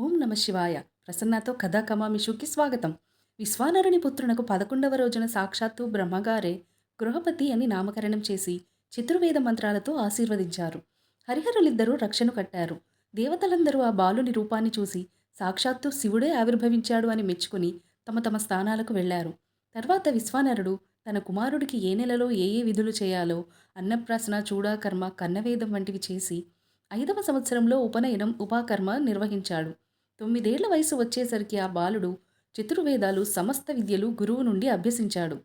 ఓం నమ శివాయ. ప్రసన్నతో కథా కమామిషుకి స్వాగతం. విశ్వానరుని పుత్రునకు పదకొండవ రోజున సాక్షాత్తు బ్రహ్మగారే గృహపతి అని నామకరణం చేసి చతుర్వేద మంత్రాలతో ఆశీర్వదించారు. హరిహరులిద్దరూ రక్షను కట్టారు. దేవతలందరూ ఆ బాలుని రూపాన్ని చూసి సాక్షాత్తు శివుడే ఆవిర్భవించాడు అని మెచ్చుకుని తమ తమ స్థానాలకు వెళ్ళారు. తర్వాత విశ్వానరుడు తన కుమారుడికి ఏ నెలలో ఏ ఏ విధులు చేయాలో అన్నప్రాసన చూడాకర్మ కన్నవేదం వంటివి చేసి ఐదవ సంవత్సరంలో ఉపనయనం ఉపాకర్మ నిర్వహించాడు. తొమ్మిదేళ్ళ వయసు వచ్చేసరికి ఆ బాలుడు చతుర్వేదాలు సమస్త విద్యలు గురువు నుండి అభ్యసించాడు.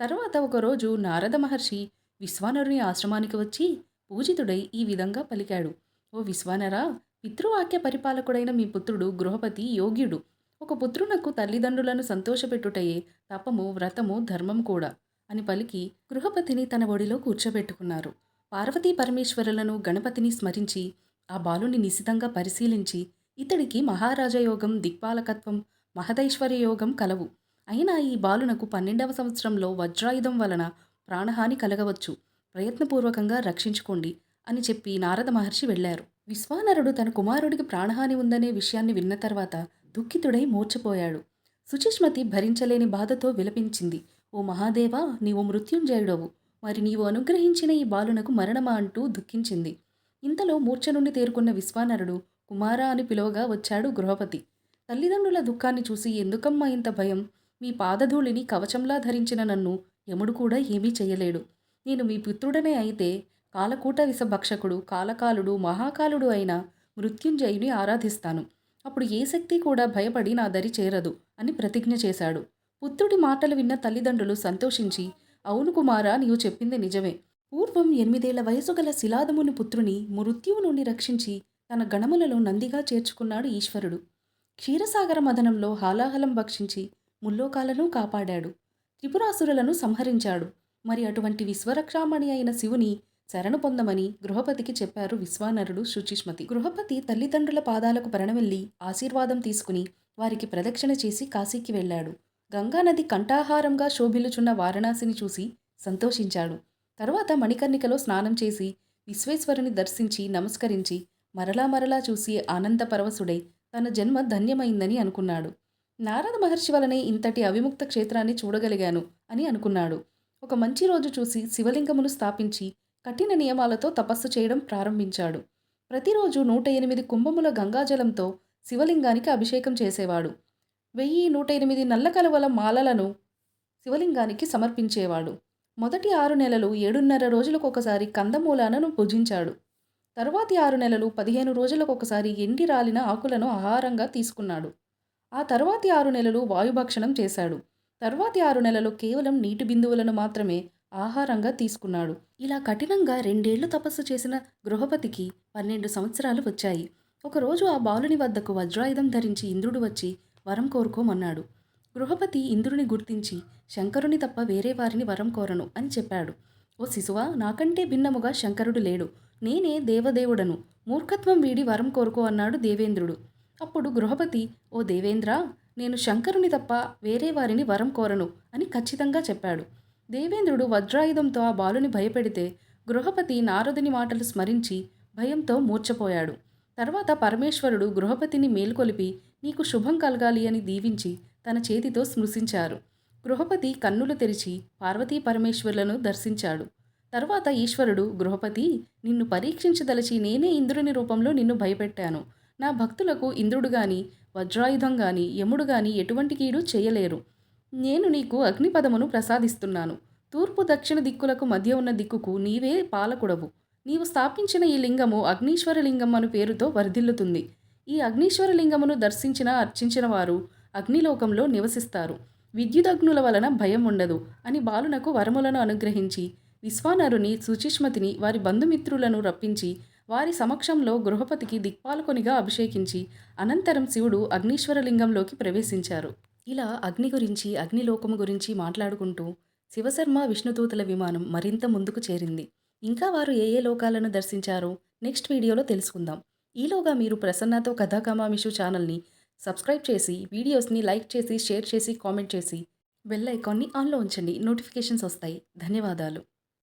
తర్వాత ఒకరోజు నారద మహర్షి విశ్వానరుని ఆశ్రమానికి వచ్చి పూజితుడై ఈ విధంగా పలికాడు. ఓ విశ్వానరా పితృవాక్య పరిపాలకుడైన మీ పుత్రుడు గృహపతి యోగ్యుడు. ఒక పుత్రునకు తల్లిదండ్రులను సంతోషపెట్టుటయే తపము వ్రతము ధర్మం కూడా అని పలికి గృహపతిని తన ఒడిలో కూర్చోబెట్టుకున్నారు. పార్వతీ పరమేశ్వరులను గణపతిని స్మరించి ఆ బాలుని నిశితంగా పరిశీలించి ఇతడికి మహారాజయోగం దిక్పాలకత్వం మహదైశ్వర్య యోగం కలవు. అయినా ఈ బాలునకు పన్నెండవ సంవత్సరంలో వజ్రాయుధం వలన ప్రాణహాని కలగవచ్చు. ప్రయత్నపూర్వకంగా రక్షించుకోండి అని చెప్పి నారద మహర్షి వెళ్ళారు విశ్వానరుడు తన కుమారుడికి ప్రాణహాని ఉందనే విషయాన్ని విన్న తర్వాత దుఃఖితుడై మూర్చపోయాడు సుచిష్మతి భరించలేని బాధతో విలపించింది. ఓ మహాదేవా నీవు మృత్యుంజయుడవు. మరి నీవు అనుగ్రహించిన ఈ బాలునకు మరణమా? అంటూ దుఃఖించింది. ఇంతలో మూర్ఛ నుండి తేరుకున్న విశ్వానరుడు కుమారా అని పిలువగా వచ్చాడు గృహపతి. తల్లిదండ్రుల దుఃఖాన్ని చూసి ఎందుకమ్మా ఇంత భయం? మీ పాదధూళిని కవచంలా ధరించిన నన్ను యముడు కూడా ఏమీ చేయలేడు. నేను మీ పుత్రుడనే అయితే కాలకూట విషభక్షకుడు కాలకాలుడు మహాకాలుడు అయిన మృత్యుంజయుని ఆరాధిస్తాను. అప్పుడు ఏ శక్తి కూడా భయపడి నా దరి చేరదు అని ప్రతిజ్ఞ చేశాడు. పుత్రుడి మాటలు విన్న తల్లిదండ్రులు సంతోషించి అవును కుమారా నీవు చెప్పింది నిజమే. పూర్వం ఎనిమిదేళ్ళ వయసు గల శిలాదముని పుత్రుని మృత్యువు నుండి రక్షించి తన గణములలో నందిగా చేర్చుకున్నాడు ఈశ్వరుడు. క్షీరసాగర మదనంలో హాలాహలం భక్షించి ముల్లోకాలను కాపాడాడు. త్రిపురాసురులను సంహరించాడు. మరి అటువంటి విశ్వరక్షామణి అయిన శివుని శరణు పొందమని గృహపతికి చెప్పారు విశ్వానరుడు శుచిష్మతి గృహపతి తల్లిదండ్రుల పాదాలకు పరణవెల్లి ఆశీర్వాదం తీసుకుని వారికి ప్రదక్షిణ చేసి కాశీకి వెళ్ళాడు. గంగానది కంఠాహారంగా శోభిల్లుచున్న వారణాసిని చూసి సంతోషించాడు. తరువాత మణికర్ణికలో స్నానం చేసి విశ్వేశ్వరుని దర్శించి నమస్కరించి మరలా మరలా చూసి ఆనందపరవశుడై తన జన్మ ధన్యమైందని అనుకున్నాడు. నారద మహర్షి వలనే ఇంతటి అవిముక్త క్షేత్రాన్ని చూడగలిగాను అని అనుకున్నాడు. ఒక మంచి రోజు చూసి శివలింగమును స్థాపించి కఠిన నియమాలతో తపస్సు చేయడం ప్రారంభించాడు. ప్రతిరోజు నూట ఎనిమిది కుంభముల గంగాజలంతో శివలింగానికి అభిషేకం చేసేవాడు. వెయ్యి నూట ఎనిమిది నల్ల కలువల మాలలను శివలింగానికి సమర్పించేవాడు. మొదటి ఆరు నెలలు ఏడున్నర రోజులకు ఒకసారి కందమూలాలను భుజించాడు తరువాతి ఆరు నెలలు పదిహేను రోజులకు ఒకసారి ఎండి రాలిన ఆకులను ఆహారంగా తీసుకున్నాడు. ఆ తరువాతి ఆరు నెలలు వాయుభక్షణం చేశాడు. తరువాతి ఆరు నెలలు కేవలం నీటి బిందువులను మాత్రమే ఆహారంగా తీసుకున్నాడు. ఇలా కఠినంగా రెండేళ్ళు తపస్సు చేసిన గృహపతికి పన్నెండు సంవత్సరాలు వచ్చాయి. ఒకరోజు ఆ బాలుని వద్దకు వజ్రాయుధం ధరించి ఇంద్రుడు వచ్చి వరం కోరుకోమన్నాడు. గృహపతి ఇంద్రుని గుర్తించి శంకరుని తప్ప వేరే వారిని వరం కోరను అని చెప్పాడు. ఓ శిశువా నాకంటే భిన్నముగా శంకరుడు లేడు. నేనే దేవదేవుడను. మూర్ఖత్వం వీడి వరం కోరుకో అన్నాడు దేవేంద్రుడు. అప్పుడు గృహపతి ఓ దేవేంద్ర నేను శంకరుని తప్ప వేరే వారిని వరం కోరను అని ఖచ్చితంగా చెప్పాడు. దేవేంద్రుడు వజ్రాయుధంతో ఆ బాలుని భయపెడితే గృహపతి నారదుని మాటలు స్మరించి భయంతో మూర్చపోయాడు తర్వాత పరమేశ్వరుడు గృహపతిని మేల్కొలిపి నీకు శుభం కలగాలి అని దీవించి తన చేతితో స్మృశించారు గృహపతి కన్నులు తెరిచి పార్వతీ పరమేశ్వరులను దర్శించాడు. తర్వాత ఈశ్వరుడు గృహపతి నిన్ను పరీక్షించదలచి నేనే ఇంద్రుని రూపంలో నిన్ను భయపెట్టాను. నా భక్తులకు ఇంద్రుడు గాని వజ్రాయుధం గాని యముడు గాని ఎటువంటి కీడు చేయలేరు. నేను నీకు అగ్నిపదమును ప్రసాదిస్తున్నాను. తూర్పు దక్షిణ దిక్కులకు మధ్య ఉన్న దిక్కుకు నీవే పాలకుడవు. నీవు స్థాపించిన ఈ లింగము అగ్నీశ్వర లింగం అను పేరుతో వర్ధిల్లుతుంది. ఈ అగ్నీశ్వర లింగమును దర్శించిన అర్చించిన వారు అగ్నిలోకంలో నివసిస్తారు. విద్యుదగ్నుల వలన భయం ఉండదు అని బాలునకు వరములను అనుగ్రహించి విశ్వానరుని సుచిష్మతిని వారి బంధుమిత్రులను రప్పించి వారి సమక్షంలో గృహపతికి దిక్పాలకొనిగా అభిషేకించి అనంతరం శివుడు అగ్నీశ్వరలింగంలోకి ప్రవేశించారు. ఇలా అగ్ని గురించి అగ్నిలోకము గురించి మాట్లాడుకుంటూ శివశర్మ విష్ణుదూతల విమానం మరింత ముందుకు చేరింది. ఇంకా వారు ఏ ఏ లోకాలను దర్శించారో నెక్స్ట్ వీడియోలో తెలుసుకుందాం. ఈలోగా మీరు ప్రసన్నతో కథాకమామిషు ఛానల్ని సబ్స్క్రైబ్ చేసి వీడియోస్ని లైక్ చేసి షేర్ చేసి కామెంట్ చేసి బెల్ ఐకాన్ని ఆన్లో ఉంచండి. నోటిఫికేషన్స్ వస్తాయి. ధన్యవాదాలు.